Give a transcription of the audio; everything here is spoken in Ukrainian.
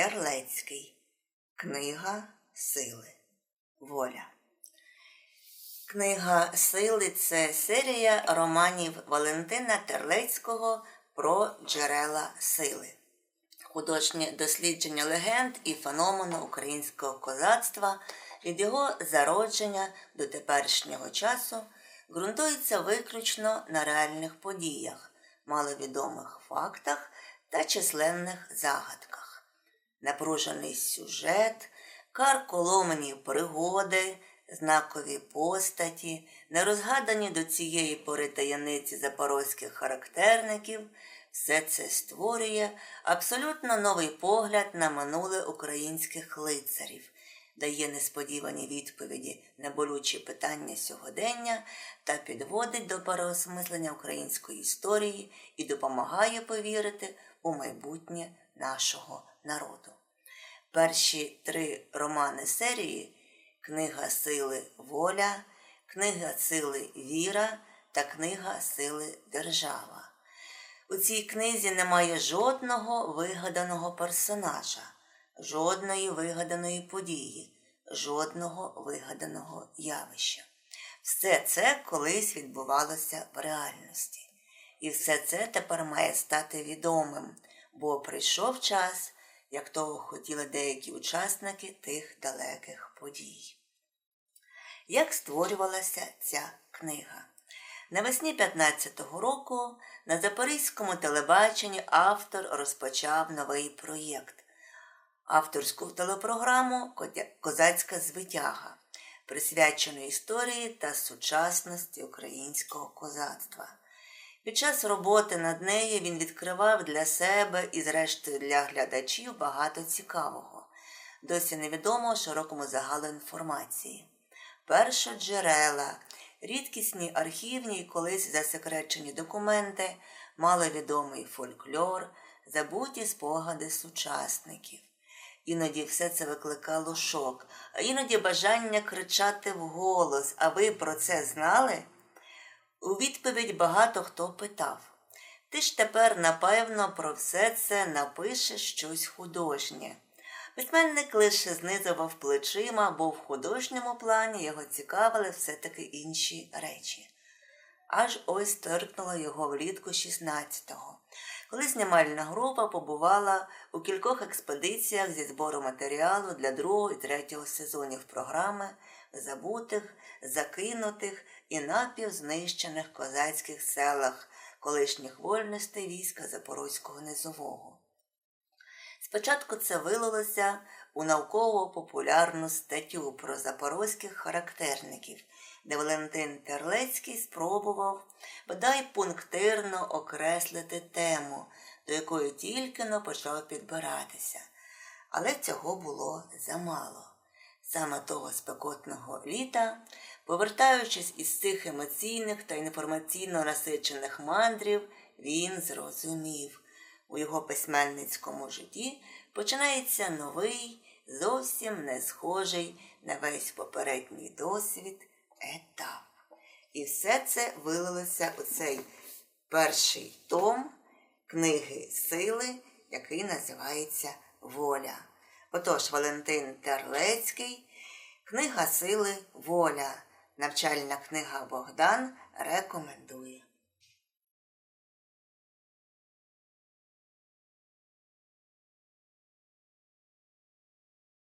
Терлецький. Книга сили. Воля. Книга сили це серія романів Валентина Терлецького про джерела сили. Художнє дослідження легенд і феномену українського козацтва від його зародження до теперішнього часу ґрунтується виключно на реальних подіях, маловідомих фактах та численних загадках. Напружений сюжет, карколомені пригоди, знакові постаті, нерозгадані до цієї пори таємниці запорозьких характерників, все це створює абсолютно новий погляд на минуле українських лицарів, дає несподівані відповіді на болючі питання сьогодення та підводить до переосмислення української історії і допомагає повірити у майбутнє нашого народу. Перші три романи серії Книга сили Воля, Книга сили Віра та Книга сили Держава. У цій книзі немає жодного вигаданого персонажа, жодної вигаданої події, жодного вигаданого явища. Все це колись відбувалося в реальності. І все це тепер має стати відомим, бо прийшов час, як того хотіли деякі учасники тих далеких подій. Як створювалася ця книга? Навесні 15-го року на Запорізькому телебаченні автор розпочав новий проєкт, авторську телепрограму Козацька звитяга, присвячену історії та сучасності українського козацтва. Під час роботи над нею він відкривав для себе і, зрештою, для глядачів багато цікавого, досі невідомого широкому загалу інформації. Першоджерела, рідкісні архівні і колись засекречені документи, маловідомий фольклор, забуті спогади сучасників. Іноді все це викликало шок, а іноді бажання кричати вголос. А ви про це знали? У відповідь багато хто питав Ти ж тепер, напевно, про все це напишеш щось художнє. Письменник лише знизував плечима, бо в художньому плані його цікавили все-таки інші речі. Аж ось торкнуло його влітку 16-го, коли знімальна група побувала у кількох експедиціях зі збору матеріалу для другого і третього сезонів програми забутих, закинутих і напівзнищених козацьких селах колишніх вольностей війська Запорозького Низового. Спочатку це вилилося у науково-популярну статтю про запорозьких характерників, де Валентин Терлецький спробував бодай пунктирно окреслити тему, до якої тільки но почав підбиратися. Але цього було замало. Саме того спекотного літа, повертаючись із цих емоційних та інформаційно насичених мандрів, він зрозумів у його письменницькому житті починається новий, зовсім не схожий на весь попередній досвід етап. І все це вилилося у цей перший том книги сили, який називається Воля. Отож, Валентин Терлецький, Книга сили Воля. Навчальна книга Богдан рекомендує.